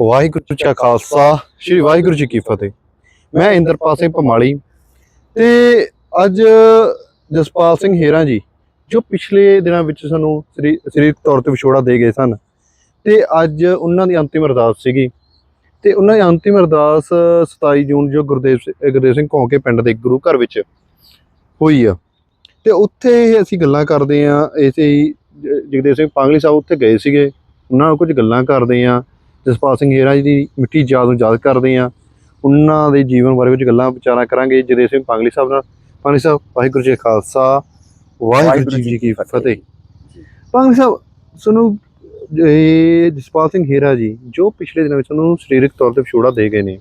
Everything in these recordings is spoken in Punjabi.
ਵਾਹਿਗੁਰੂ ਜੀ ਕਾ ਖਾਲਸਾ, ਸ੍ਰੀ ਵਾਹਿਗੁਰੂ ਜੀ ਕੀ ਫਤਿਹ। ਮੈਂ ਇੰਦਰਪਾਲ ਸਿੰਘ ਪਮਾਲੀ ਤੇ ਅੱਜ ਜਸਪਾਲ ਸਿੰਘ ਹੇਰਾ ਜੀ, ਜੋ ਪਿਛਲੇ ਦਿਨਾਂ ਵਿੱਚ ਸਾਨੂੰ ਸਰੀ- ਸਰੀਰਕ ਤੌਰ ਤੇ ਵਿਛੋੜਾ ਦੇ ਗਏ ਸਨ ਤੇ ਅੱਜ ਉਹਨਾਂ ਦੀ ਅੰਤਿਮ ਅਰਦਾਸ ਸੀਗੀ ਤੇ ਉਹਨਾਂ ਦੀ ਅੰਤਿਮ ਅਰਦਾਸ 27 ਜੂਨ ਜੋ ਗੁਰਦੇਵ ਗੁਰਦੇਵ ਸਿੰਘ ਕੌਂਕੇ ਪਿੰਡ ਦੇ ਗੁਰੂ ਘਰ ਵਿੱਚ ਹੋਈ ਆ। ਤੇ ਉੱਥੇ ਅਸੀਂ ਗੱਲਾਂ ਕਰਦੇ ਆ, ਇਸੇ ਹੀ ਜਗਦੇਵ ਸਿੰਘ ਪਾਂਗਲੀ ਸਾਹਿਬ ਉੱਥੇ ਗਏ ਸੀਗੇ, ਉਹਨਾਂ ਨਾਲ ਕੁਝ ਗੱਲਾਂ ਕਰਦੇ ਆ ਜਸਪਾਲ ਸਿੰਘ ਹੇਰਾ ਜੀ ਦੀ ਮਿੱਟੀ ਯਾਦ ਨੂੰ ਯਾਦ ਕਰਦੇ ਆ ਉਹਨਾਂ ਦੇ ਜੀਵਨ ਬਾਰੇ ਕੁਝ ਗੱਲਾਂ ਵਿਚਾਰਾਂ ਕਰਾਂਗੇ। ਜਗਦੇਵ ਸਿੰਘ ਪਾਂਗਲੀ ਸਾਹਿਬ ਨਾਲ। ਪਾਂਗਲੀ ਸਾਹਿਬ ਵਾਹਿਗੁਰੂ ਜੀ ਖਾਲਸਾ। ਵਾਹਿਗੁਰੂ ਜੀ ਕੀ ਫਤਿਹ। ਪਾਂਗਲੀ ਸਾਹਿਬ ਸਾਨੂੰ ਇਹ ਜਸਪਾਲ ਸਿੰਘ ਹੇਰਾ ਜੀ ਜੋ ਪਿਛਲੇ ਦਿਨਾਂ ਵਿੱਚ ਸਾਨੂੰ ਸਰੀਰਕ ਤੌਰ ਤੇ ਵਿਛੋੜਾ ਦੇ ਗਏ ਨੇ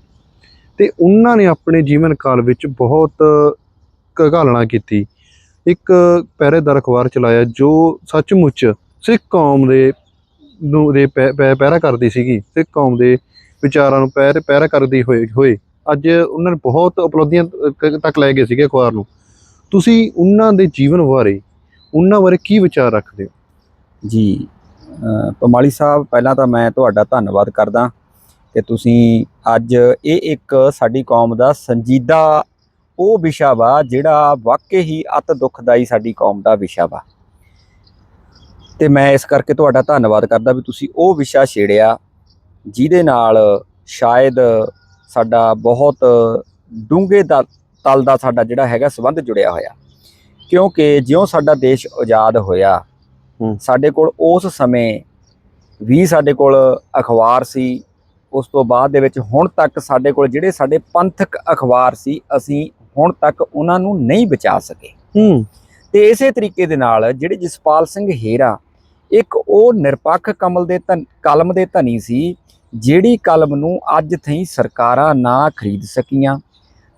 ਤੇ ਉਹਨਾਂ ਨੇ ਆਪਣੇ ਜੀਵਨ ਕਾਲ ਵਿੱਚ ਬਹੁਤ ਘਾਲਣਾ ਕੀਤੀ। ਇੱਕ ਪਹਿਰੇਦਾਰ ਅਖਬਾਰ ਚਲਾਇਆ ਜੋ ਸੱਚਮੁੱਚ ਸਿੱਖ ਕੌਮ ਦੇ ਨੂੰ ਦੇ ਪੈ- ਪੈ- ਪਹਿਰਾ ਕਰਦੀ ਸੀਗੀ ਸਿੱਖ ਕੌਮ ਦੇ ਵਿਚਾਰਾਂ ਨੂੰ ਪਹਿਰ ਪਹਿਰਾ ਕਰਦੀ ਹੋਏ ਹੋਏ। ਅੱਜ ਉਹਨਾਂ ਨੇ ਬਹੁਤ ਉਪਲਬਧੀਆਂ ਤੱਕ ਲੈ ਗਏ ਸੀਗੇ ਅਖਬਾਰ ਨੂੰ। ਤੁਸੀਂ ਉਹਨਾਂ ਦੇ ਜੀਵਨ ਬਾਰੇ ਉਹਨਾਂ ਬਾਰੇ ਕੀ ਵਿਚਾਰ ਰੱਖਦੇ ਹੋ? ਜੀ ਅ, ਪਮਾਲੀ ਸਾਹਿਬ ਪਹਿਲਾਂ ਤਾਂ ਮੈਂ ਤੁਹਾਡਾ ਧੰਨਵਾਦ ਕਰਦਾ ਕਿ ਤੁਸੀਂ ਅੱਜ ਇਹ ਇੱਕ ਸਾਡੀ ਕੌਮ ਦਾ ਸੰਜੀਦਾ ਉਹ ਵਿਸ਼ਾ ਵਾ ਜਿਹੜਾ ਵਾਕਈ ਹੀ ਅਤ ਦੁਖਦਾਈ ਸਾਡੀ ਕੌਮ ਦਾ ਵਿਸ਼ਾ ਵਾ। ਤੇ ਮੈਂ ਇਸ ਕਰਕੇ ਤੁਹਾਡਾ ਧੰਨਵਾਦ ਕਰਦਾ ਵੀ ਤੁਸੀਂ ਉਹ ਵਿਸ਼ਾ ਛੇੜਿਆ ਜਿਹਦੇ ਨਾਲ ਸ਼ਾਇਦ ਸਾਡਾ ਬਹੁਤ ਡੂੰਘੇ ਦਾ ਤਲ ਦਾ ਸਾਡਾ ਜਿਹੜਾ ਹੈਗਾ ਸੰਬੰਧ ਜੁੜਿਆ ਹੋਇਆ। ਕਿਉਂਕਿ ਜਿਉਂ ਸਾਡਾ ਦੇਸ਼ ਆਜ਼ਾਦ ਹੋਇਆ ਸਾਡੇ ਕੋਲ ਉਸ ਸਮੇਂ ਵੀ ਸਾਡੇ ਕੋਲ ਅਖਬਾਰ ਸੀ ਉਸ ਤੋਂ ਬਾਅਦ ਦੇ ਵਿੱਚ ਹੁਣ ਤੱਕ ਸਾਡੇ ਕੋਲ ਜਿਹੜੇ ਸਾਡੇ ਪੰਥਕ ਅਖਬਾਰ ਸੀ ਅਸੀਂ ਹੁਣ ਤੱਕ ਉਹਨਾਂ ਨੂੰ ਨਹੀਂ ਬਚਾ ਸਕੇ। ਹੂੰ। ਤੇ ਇਸੇ ਤਰੀਕੇ ਦੇ ਨਾਲ ਜਿਹੜੇ ਜਸਪਾਲ ਸਿੰਘ ਹੇਰਾ ਇੱਕ ਉਹ ਨਿਰਪੱਖ ਕਮਲ ਦੇ ਧਨ ਕਲਮ ਦੇ ਧਨੀ ਸੀ ਜਿਹੜੀ ਕਲਮ ਨੂੰ ਅੱਜ ਥਈ ਸਰਕਾਰਾਂ ਨਾ ਖਰੀਦ ਸਕੀਆਂ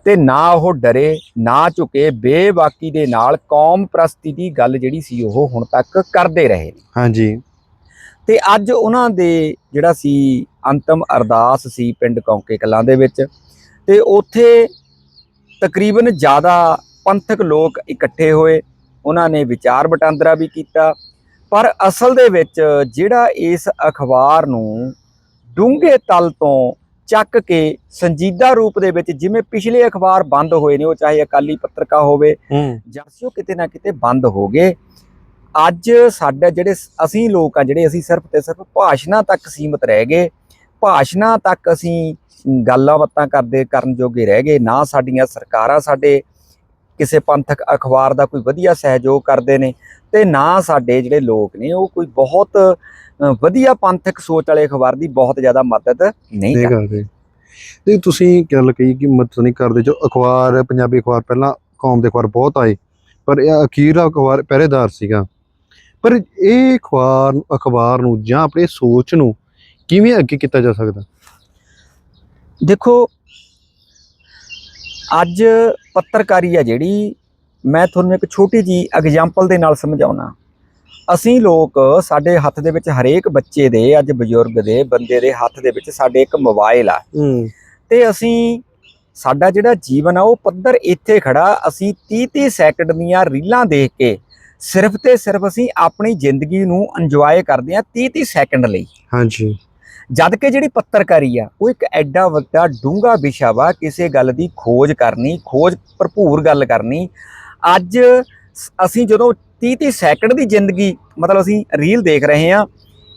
ਤੇ ਨਾ ਉਹ ਡਰੇ ਨਾ ਝੁਕੇ ਬੇਬਾਕੀ ਦੇ ਨਾਲ ਕੌਮ ਪ੍ਰਸਤੀ ਦੀ ਗੱਲ ਜਿਹੜੀ ਸੀ ਉਹ ਹੁਣ ਤੱਕ ਕਰਦੇ ਰਹੇ ਹਾਂਜੀ। ਤੇ ਅੱਜ ਉਹਨਾਂ ਦੇ ਜਿਹੜਾ ਸੀ ਅੰਤਮ ਅਰਦਾਸ ਸੀ ਪਿੰਡ ਕੌਂਕੇ ਕਲਾਂ ਦੇ ਵਿੱਚ ਤੇ ਉੱਥੇ ਤਕਰੀਬਨ ਜ਼ਿਆਦਾ ਪੰਥਕ ਲੋਕ ਇਕੱਠੇ ਹੋਏ ਉਹਨਾਂ ਨੇ ਵਿਚਾਰ ਵਟਾਂਦਰਾ ਵੀ ਕੀਤਾ ਪਰ ਅਸਲ ਦੇ ਵਿੱਚ ਜਿਹੜਾ ਇਸ ਅਖਬਾਰ ਨੂੰ ਡੂੰਘੇ ਤਲ ਤੋਂ ਚੱਕ ਕੇ ਸੰਜੀਦਾ ਰੂਪ ਦੇ ਵਿੱਚ ਜਿਵੇਂ ਪਿਛਲੇ ਅਖਬਾਰ ਬੰਦ ਹੋਏ ਨੇ ਉਹ ਚਾਹੇ ਅਕਾਲੀ ਪੱਤਰਕਾ ਹੋਵੇ ਹੂੰ। ਜਾਂ ਸੀ ਉਹ ਕਿਤੇ ਨਾ ਕਿਤੇ ਬੰਦ ਹੋ ਗਏ। ਅੱਜ ਸਾਡੇ ਜਿਹੜੇ ਅਸੀਂ ਲੋਕ ਆ ਜਿਹੜੇ ਅਸੀਂ ਸਿਰਫ ਤੇ ਸਿਰਫ ਭਾਸ਼ਣਾਂ ਤੱਕ ਸੀਮਤ ਰਹਿ ਗਏ। ਭਾਸ਼ਣਾਂ ਤੱਕ ਅਸੀਂ ਗੱਲਾਂ ਬਾਤਾਂ ਕਰਦੇ ਕਰਨ ਜੋਗੇ ਰਹਿ ਗਏ। ਨਾ ਸਾਡੀਆਂ ਸਰਕਾਰਾਂ ਸਾਡੇ ਕਿਸੇ ਪੰਥਕ ਅਖਬਾਰ ਦਾ ਕੋਈ ਵਧੀਆ ਸਹਿਯੋਗ ਕਰਦੇ ਨੇ ਤੇ ਨਾ ਸਾਡੇ ਜਿਹੜੇ ਲੋਕ ਨੇ ਉਹ ਕੋਈ ਬਹੁਤ ਵਧੀਆ ਪੰਥਕ ਸੋਚ ਵਾਲੇ ਅਖਬਾਰ ਦੀ ਬਹੁਤ ਜ਼ਿਆਦਾ ਮਦਦ ਨਹੀਂ ਕਰਦੇ। ਤੇ ਤੁਸੀਂ ਗੱਲ ਕਹੀ ਕਿ ਮਦਦ ਨਹੀਂ ਕਰਦੇ ਜੋ ਅਖਬਾਰ ਪੰਜਾਬੀ ਅਖਬਾਰ ਪਹਿਲਾਂ ਕੌਮ ਦੇ ਅਖਬਾਰ ਬਹੁਤ ਆਏ ਪਰ ਇਹ ਅਖੀਰਾ ਅਖਬਾਰ ਪਹਿਰੇਦਾਰ ਸੀਗਾ। ਪਰ ਇਹ ਅਖਬਾਰ ਅਖਬਾਰ ਨੂੰ ਜਾਂ ਆਪਣੀ ਸੋਚ ਨੂੰ ਕਿਵੇਂ ਅੱਗੇ ਕੀਤਾ ਜਾ ਸਕਦਾ? ਦੇਖੋ ਅੱਜ ਪੱਤਰਕਾਰੀ ਆ ਜਿਹੜੀ ਮੈਂ ਤੁਹਾਨੂੰ ਇੱਕ ਛੋਟੀ ਜੀ ਐਗਜ਼ਾਮਪਲ ਦੇ ਨਾਲ ਸਮਝਾਉਣਾ। ਅਸੀਂ ਲੋਕ ਸਾਡੇ ਹੱਥ ਦੇ ਵਿੱਚ ਹਰੇਕ ਬੱਚੇ ਦੇ ਅੱਜ ਬਜ਼ੁਰਗ ਦੇ ਬੰਦੇ ਦੇ ਹੱਥ ਦੇ ਵਿੱਚ ਸਾਡੇ ਇੱਕ ਮੋਬਾਈਲ ਆ। ਤੇ ਅਸੀਂ ਸਾਡਾ ਜਿਹੜਾ ਜੀਵਨ ਆ ਉਹ ਪੱਧਰ ਇੱਥੇ ਖੜਾ ਅਸੀਂ 30 30 ਸੈਕਿੰਡ ਦੀਆਂ ਰੀਲਾਂ ਦੇਖ ਕੇ ਸਿਰਫ ਤੇ ਸਿਰਫ ਅਸੀਂ ਆਪਣੀ ਜ਼ਿੰਦਗੀ ਨੂੰ ਇੰਜੋਏ ਕਰਦੇ ਆ 30 30 ਸੈਕਿੰਡ ਲਈ। ਹਾਂਜੀ। ਜਦ ਕਿ ਜਿਹੜੀ ਪੱਤਰਕਾਰੀ ਆ ਉਹ ਇੱਕ ਐਡਾ ਵੱਡਾ ਡੂੰਘਾ ਵਿਸ਼ਾ ਵਾ ਕਿਸੇ ਗੱਲ ਦੀ ਖੋਜ ਕਰਨੀ ਖੋਜ ਭਰਪੂਰ ਗੱਲ ਕਰਨੀ। ਅੱਜ ਅਸੀਂ ਜਦੋਂ 30 30 ਸੈਕਿੰਡ ਦੀ ਜ਼ਿੰਦਗੀ ਮਤਲਬ ਅਸੀਂ ਰੀਲ ਦੇਖ ਰਹੇ ਆ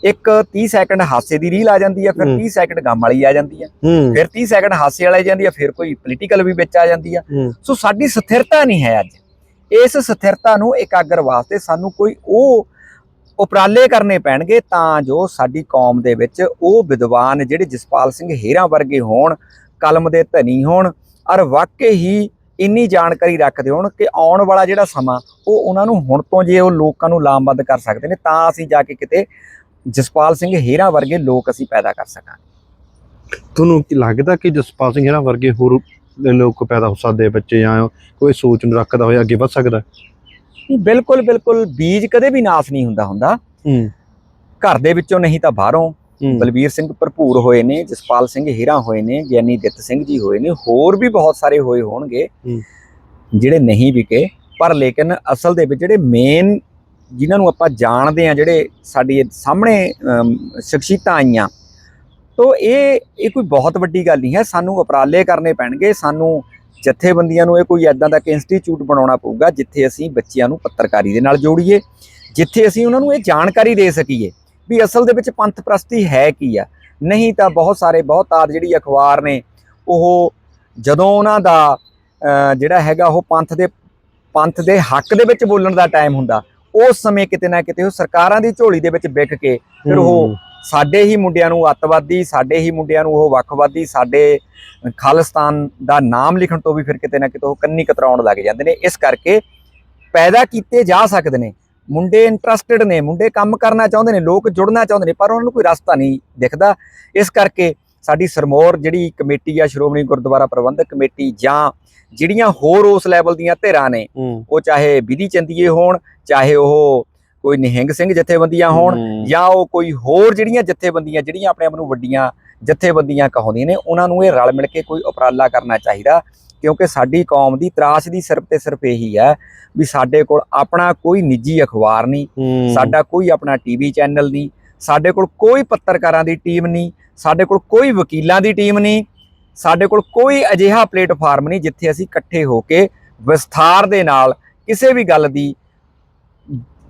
ਇੱਕ 30 ਸੈਕਿੰਡ ਹਾਸੇ ਦੀ ਰੀਲ ਆ ਜਾਂਦੀ ਆ ਫਿਰ ਹੂੰ। 30 ਸੈਕਿੰਡ ਗਮ ਵਾਲੀ ਆ ਜਾਂਦੀ ਆ ਫਿਰ 30 ਸੈਕਿੰਡ ਹਾਸੇ ਵਾਲੀ ਆ ਜਾਂਦੀ ਆ ਫਿਰ ਕੋਈ ਪੋਲੀਟੀਕਲ ਵੀ ਵਿੱਚ ਆ ਜਾਂਦੀ ਆ। ਸੋ ਸਾਡੀ ਸਥਿਰਤਾ ਨਹੀਂ ਹੈ ਅੱਜ। ਇਸ ਸਥਿਰਤਾ ਨੂੰ ਇਕਾਗਰ ਵਾਸਤੇ ਸਾਨੂੰ ਕੋਈ ਉਹ ਉਪਰਾਲੇ ਕਰਨੇ ਪੈਣਗੇ ਤਾਂ ਜੋ ਸਾਡੀ ਕੌਮ ਦੇ ਵਿੱਚ ਉਹ ਵਿਦਵਾਨ ਜਿਹੜੇ ਜਸਪਾਲ ਸਿੰਘ ਹੇਰਾ ਵਰਗੇ ਹੋਣ, ਕਲਮ ਦੇ ਧਨੀ ਹੋਣ, ਔਰ ਵਾਕਈ ਹੀ ਇੰਨੀ ਜਾਣਕਾਰੀ ਰੱਖਦੇ ਹੋਣ ਕਿ ਆਉਣ ਵਾਲਾ ਜਿਹੜਾ ਸਮਾਂ, ਉਹ ਉਹਨਾਂ ਨੂੰ ਹੁਣ ਤੋਂ ਜੇ ਉਹ ਲੋਕਾਂ ਨੂੰ ਲਾਮਬੰਦ ਕਰ ਸਕਦੇ ਨੇ, ਤਾਂ ਅਸੀਂ ਜਾ ਕੇ ਕਿਤੇ ਜਸਪਾਲ ਸਿੰਘ ਹੇਰਾ ਵਰਗੇ ਲੋਕ ਅਸੀਂ ਪੈਦਾ ਕਰ ਸਕਾਂਗੇ। ਤੁਹਾਨੂੰ ਕੀ ਲੱਗਦਾ ਕਿ ਜਸਪਾਲ ਸਿੰਘ ਹੇਰਾ ਵਰਗੇ ਹੋਰ ਲੋਕ ਪੈਦਾ ਹੋ ਸਕਦੇ ਬੱਚੇ ਜਾਂ ਕੋਈ ਸੋਚ ਨੂੰ ਰੱਖਦਾ ਹੋਇਆ ਅੱਗੇ ਵੱਧ ਸਕਦਾ? ਨਹੀਂ, ਬਿਲਕੁਲ ਬਿਲਕੁਲ ਬੀਜ ਕਦੇ ਵੀ ਨਾਸ ਨਹੀਂ ਹੁੰਦਾ ਹੁੰਦਾ। ਘਰ ਦੇ ਵਿੱਚੋਂ ਨਹੀਂ ਤਾਂ ਬਾਹਰੋਂ। ਬਲਬੀਰ ਸਿੰਘ ਭਰਪੂਰ ਹੋਏ ਨੇ ਜਸਪਾਲ ਸਿੰਘ ਹੀਰਾ ਹੋਏ ਨੇ ਗਿਆਨੀ ਦਿੱਤ ਸਿੰਘ ਜੀ ਹੋਏ ਨੇ ਹੋਰ ਵੀ ਬਹੁਤ ਸਾਰੇ ਹੋਏ ਹੋਣਗੇ। ਜਿਹੜੇ ਨਹੀਂ ਵਿਕੇ ਪਰ ਲੇਕਿਨ ਅਸਲ ਦੇ ਵਿੱਚ ਜਿਹੜੇ ਮੇਨ ਜਿਨ੍ਹਾਂ ਨੂੰ ਆਪਾਂ ਜਾਣਦੇ ਆ ਜਿਹੜੇ ਸਾਡੀ ਸਾਹਮਣੇ ਸ਼ਖਸੀਅਤਾਂ ਆਈਆਂ ਤੋ ਇਹ ਇਹ ਕੋਈ ਬਹੁਤ ਵੱਡੀ ਗੱਲ ਨਹੀਂ ਹੈ। ਸਾਨੂੰ ਉਪਰਾਲੇ ਕਰਨੇ ਪੈਣਗੇ ਸਾਨੂੰ ਜਥੇਬੰਦੀਆਂ ਨੂੰ ਇਹ ਕੋਈ ਐਦਾਂ ਦਾ ਕਿ ਇੰਸਟੀਚਿਊਟ ਬਣਾਉਣਾ ਪਊਗਾ ਜਿੱਥੇ ਅਸੀਂ ਬੱਚਿਆਂ ਨੂੰ ਪੱਤਰਕਾਰੀ ਦੇ ਨਾਲ ਜੋੜੀਏ, ਜਿੱਥੇ ਅਸੀਂ ਉਹਨਾਂ ਨੂੰ ਇਹ ਜਾਣਕਾਰੀ ਦੇ ਸਕੀਏ ਵੀ ਅਸਲ ਦੇ ਵਿੱਚ ਪੰਥ ਪ੍ਰਸਤੀ ਹੈ ਕੀ ਆ। ਨਹੀਂ ਤਾਂ ਬਹੁਤ ਸਾਰੇ, ਬਹੁਤ ਆਦ ਜਿਹੜੀ ਅਖਬਾਰ ਨੇ, ਉਹ ਜਦੋਂ ਉਹਨਾਂ ਦਾ ਜਿਹੜਾ ਹੈਗਾ ਉਹ ਪੰਥ ਦੇ ਪੰਥ ਦੇ ਹੱਕ ਦੇ ਵਿੱਚ ਬੋਲਣ ਦਾ ਟਾਈਮ ਹੁੰਦਾ, ਉਸ ਸਮੇਂ ਕਿਤੇ ਨਾ ਕਿਤੇ ਉਹ ਸਰਕਾਰਾਂ ਦੀ ਝੋਲੀ ਦੇ ਵਿੱਚ ਵਿਕ ਕੇ ਫਿਰ ਉਹ ਸਾਡੇ ਹੀ ਮੁੰਡਿਆਂ ਨੂੰ ਅੱਤਵਾਦੀ ਸਾਡੇ ਹੀ ਮੁੰਡਿਆਂ ਨੂੰ ਉਹ ਵੱਖਵਾਦੀ ਸਾਡੇ ਖਾਲਿਸਤਾਨ ਦਾ ਨਾਮ ਲਿਖਣ ਤੋਂ ਵੀ ਫਿਰ ਕਿਤੇ ਨਾ ਕਿਤੇ ਉਹ ਕੰਨੀ ਕਤਰਾਉਣ ਲੱਗ ਜਾਂਦੇ ਨੇ। ਇਸ ਕਰਕੇ ਪੈਦਾ ਕੀਤੇ ਜਾ ਸਕਦੇ ਨੇ। ਮੁੰਡੇ ਇੰਟਰਸਟਿਡ ਨੇ ਮੁੰਡੇ ਕੰਮ ਕਰਨਾ ਚਾਹੁੰਦੇ ਨੇ ਲੋਕ ਜੁੜਨਾ ਚਾਹੁੰਦੇ ਨੇ ਪਰ ਉਹਨਾਂ ਨੂੰ ਕੋਈ ਰਸਤਾ ਨਹੀਂ ਦਿਖਦਾ। ਇਸ ਕਰਕੇ ਸਾਡੀ ਸਰਮੌਰ ਜਿਹੜੀ ਕਮੇਟੀ ਆ ਸ਼੍ਰੋਮਣੀ ਗੁਰਦੁਆਰਾ ਪ੍ਰਬੰਧਕ ਕਮੇਟੀ ਜਾਂ ਜਿਹੜੀਆਂ ਹੋਰ ਉਸ ਲੈਵਲ ਦੀਆਂ ਧਿਰਾਂ ਨੇ ਉਹ ਚਾਹੇ ਵਿਧੀ ਚੰਦੀਏ ਹੋਣ ਚਾਹੇ ਉਹ ਕੋਈ ਨਿਹੰਗ ਸਿੰਘ ਜਥੇਬੰਦੀਆਂ ਹੋਣ। ਜਾਂ ਉਹ ਕੋਈ ਹੋਰ ਜਿਹੜੀਆਂ ਜਥੇਬੰਦੀਆਂ ਜਿਹੜੀਆਂ ਆਪਣੇ ਆਪ ਨੂੰ ਵੱਡੀਆਂ ਜਥੇਬੰਦੀਆਂ ਕਹਾਉਂਦੀਆਂ ਨੇ ਉਹਨਾਂ ਨੂੰ ਇਹ ਰਲ ਮਿਲ ਕੇ ਕੋਈ ਉਪਰਾਲਾ ਕਰਨਾ ਚਾਹੀਦਾ ਕਿਉਂਕਿ ਸਾਡੀ ਕੌਮ ਦੀ ਤਰਾਸ਼ ਦੀ ਸਿਰਫ ਤੇ ਸਿਰਫ ਇਹੀ ਹੈ ਵੀ ਸਾਡੇ ਕੋਲ ਆਪਣਾ ਕੋਈ ਨਿੱਜੀ ਅਖਬਾਰ ਨਹੀਂ ਸਾਡਾ ਕੋਈ ਆਪਣਾ ਟੀਵੀ ਚੈਨਲ ਨਹੀਂ ਸਾਡੇ ਕੋਲ ਕੋਈ ਪੱਤਰਕਾਰਾਂ ਦੀ ਟੀਮ ਨਹੀਂ ਸਾਡੇ ਕੋਲ ਕੋਈ ਵਕੀਲਾਂ ਦੀ ਟੀਮ ਨਹੀਂ ਸਾਡੇ ਕੋਲ ਕੋਈ ਅਜਿਹਾ ਪਲੇਟਫਾਰਮ ਨਹੀਂ ਜਿੱਥੇ ਅਸੀਂ ਇਕੱਠੇ ਹੋ ਕੇ ਵਿਸਥਾਰ ਦੇ ਨਾਲ ਕਿਸੇ ਵੀ ਗੱਲ ਦੀ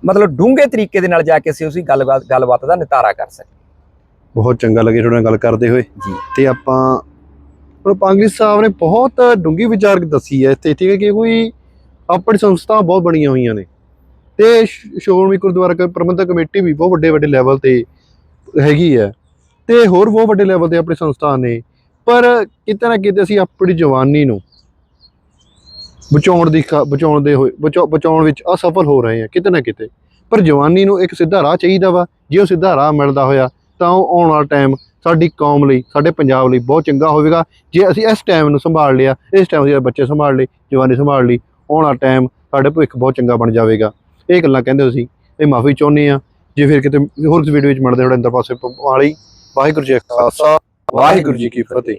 ਮਤਲਬ ਡੂੰਘੇ ਤਰੀਕੇ ਦੇ ਨਾਲ ਜਾ ਕੇ ਅਸੀਂ ਉਸੇ ਗੱਲਬਾਤ ਗੱਲਬਾਤ ਦਾ ਨਿਤਾਰਾ ਕਰ ਸਕੀਏ ਬਹੁਤ ਚੰਗਾ ਲੱਗੇ ਤੁਹਾਡੇ ਨਾਲ ਗੱਲ ਕਰਦੇ ਹੋਏ। ਜੀ। ਤੇ ਆਪਾਂ ਹੁਣ ਪਾਂਗਰੀ ਸਾਹਿਬ ਨੇ ਬਹੁਤ ਡੂੰਗੀ ਵਿਚਾਰ ਦੱਸੀ ਹੈ ਇੱਥੇ ਠੀਕ ਹੈ ਕਿ ਕੋਈ ਆਪਣੀ ਸੰਸਥਾ ਬਹੁਤ ਬਣੀਆਂ ਹੋਈਆਂ ਨੇ। ਤੇ ਸ਼- ਸ਼੍ਰੋਮਣੀ ਗੁਰਦੁਆਰਾ ਪ੍ਰਬੰਧਕ ਕਮੇਟੀ ਵੀ ਬਹੁਤ ਵੱਡੇ ਵੱਡੇ ਲੈਵਲ ਤੇ ਹੈਗੀ ਹੈ। ਤੇ ਹੋਰ ਬਹੁਤ ਵੱਡੇ ਲੈਵਲ ਤੇ ਆਪਣੀ ਸੰਸਥਾ ਨੇ। ਪਰ ਕਿਤੇ ਨਾ ਕਿਤੇ ਅਸੀਂ ਆਪਣੀ ਜਵਾਨੀ ਨੂੰ ਬਚਾਉਣ ਦੀ ਖਾ- ਬਚਾਉਣ ਦੇ ਹੋਏ ਬਚਾ- ਬਚਾਉਣ ਵਿੱਚ ਅਸਫਲ ਹੋ ਰਹੇ ਹਾਂ ਕਿਤੇ ਨਾ ਕਿਤੇ। ਪਰ ਜਵਾਨੀ ਨੂੰ ਇੱਕ ਸਿੱਧਾ ਰਾਹ ਚਾਹੀਦਾ ਵਾ। ਜੇ ਉਹ ਸਿੱਧਾ ਰਾਹ ਮਿਲਦਾ ਹੋਇਆ, ਤਾਂ ਉਹ ਆਉਣ ਵਾਲਾ ਟਾਈਮ ਸਾਡੀ ਕੌਮ ਲਈ, ਸਾਡੇ ਪੰਜਾਬ ਲਈ ਬਹੁਤ ਚੰਗਾ ਹੋਵੇਗਾ। ਜੇ ਅਸੀਂ ਇਸ ਟਾਈਮ ਨੂੰ ਸੰਭਾਲ ਲਿਆ, ਇਸ ਟਾਈਮ ਦੇ ਬੱਚੇ ਸੰਭਾਲ ਲਏ, ਜਵਾਨੀ ਸੰਭਾਲ ਲਈ, ਆਉਣ ਵਾਲਾ ਟਾਈਮ ਸਾਡੇ ਭਵਿੱਖ ਬਹੁਤ ਚੰਗਾ ਬਣ ਜਾਵੇਗਾ। ਇਹ ਗੱਲਾਂ ਕਹਿੰਦੇ ਸੀ ਇਹ ਮਾਫੀ ਚਾਹੁੰਦੇ ਆ। ਜੇ ਫਿਰ ਕਿਤੇ ਹੋਰ ਕਿਸੇ ਵੀਡੀਓ ਵਿੱਚ ਮਿਲਦੇ ਤੁਹਾਡੇ ਅੰਦਰ ਪਾਸੇ ਵਾਲੀ, ਵਾਹਿਗੁਰੂ ਜੀ ਕਾ ਖਾਲਸਾ, ਵਾਹਿਗੁਰੂ ਜੀ ਕੀ ਫਤਿਹ।